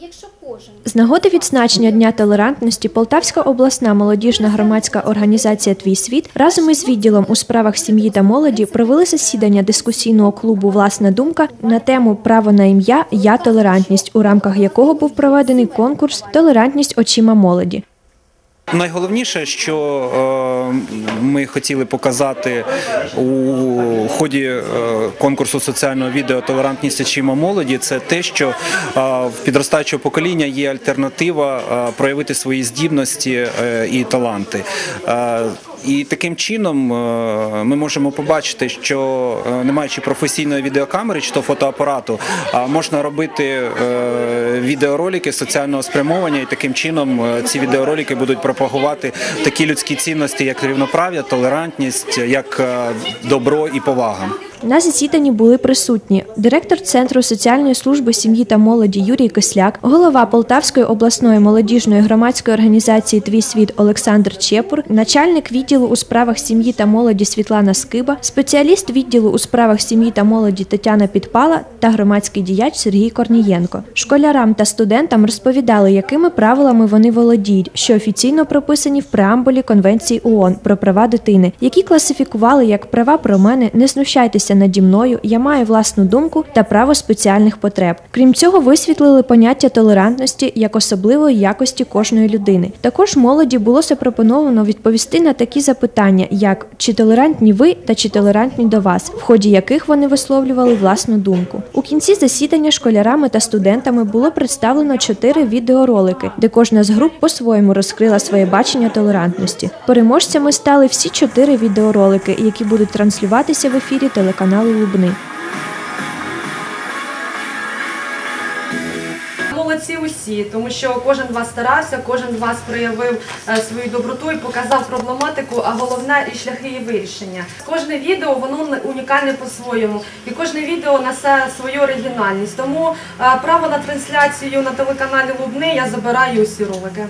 якщо кожен З нагоди відзначення Дня толерантності Полтавська обласна молодіжна громадська організація Твій світ разом із відділом у справах сім'ї та молоді провели засідання дискусійного клубу Власна думка на тему Право на ім'я Я толерантність, у рамках якого був проведений конкурс Толерантність очима молоді. Найголовніше, що е, ми хотіли показати у ході е, конкурсу соціального відео Толерантність очима молоді, це те, що е, в підростаючого покоління є альтернатива проявити свої здібності і таланти. І таким чином е, ми можемо побачити, що е, не маючи професійної відеокамери чи то фотоапарату, можна робити е, відеоролики соціального спрямовання, і таким чином ці відеоролики будуть пропагувати такі людські цінності, як рівноправ'я, толерантність, як добро і повага. На засіданні були присутні директор Центру соціальної служби сім'ї та молоді Юрій Кисляк, голова Полтавської обласної молодіжної громадської організації Твій світ Олександр Чепур, начальник відділу у справах сім'ї та молоді Світлана Скиба, спеціаліст відділу у справах сім'ї та молоді Тетяна Підпала та громадський діяч Сергій Корнієнко. Школярам та студентам розповідали, якими правилами вони володіють, що офіційно прописані в преамбулі Конвенції ООН про права дитини, які класифікували як права про мене, не знущайтеся наді мною, я маю власну думку та право спеціальних потреб. Крім цього, висвітлили поняття толерантності як особливої якості кожної людини. Також молоді було запропоновано відповісти на такі запитання, як чи толерантні ви та чи толерантні до вас, в ході яких вони висловлювали власну думку. У кінці засідання школярами та студентами було представлено чотири відеоролики, де кожна з груп по-своєму розкрила своє бачення толерантності. Переможцями стали всі чотири відеоролики, які будуть транслюватися в ефірі телеканалу Лубни. Молодці усі, тому що кожен з вас старався, кожен з вас проявив е, свою доброту і показав проблематику, а головне і шляхи її вирішення. Кожне відео воно унікальне по-своєму, і кожне відео несе свою оригінальність. Тому е, право на трансляцію на телеканалі Лубни я забираю усі ролики.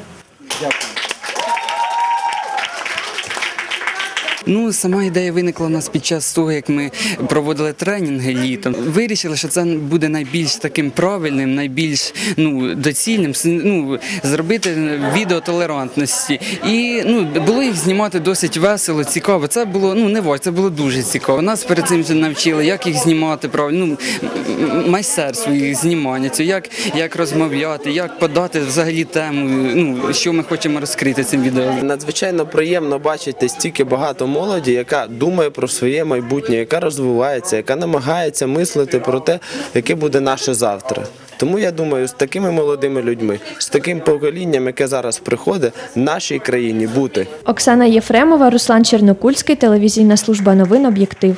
Ну, сама ідея виникла у нас під час того, як ми проводили тренінги літом. Вирішили, що це буде найбільш таким правильним, найбільш ну доцільним ну, зробити відео толерантності. І ну було їх знімати досить весело, цікаво. Це було ну не важко, це було дуже цікаво. Нас перед цим навчили, як їх знімати правильно, ну майстерство їх знімання, це як, як розмовляти, як подати взагалі тему. Ну що ми хочемо розкрити цим відео. Надзвичайно приємно бачити стільки багато молоді, яка думає про своє майбутнє, яка розвивається, яка намагається мислити про те, яке буде наше завтра. Тому я думаю, з такими молодими людьми, з таким поколінням, яке зараз приходить, нашій країні бути. Оксана Єфремова, Руслан Чернокульський, телевізійна служба новин Об'єктив.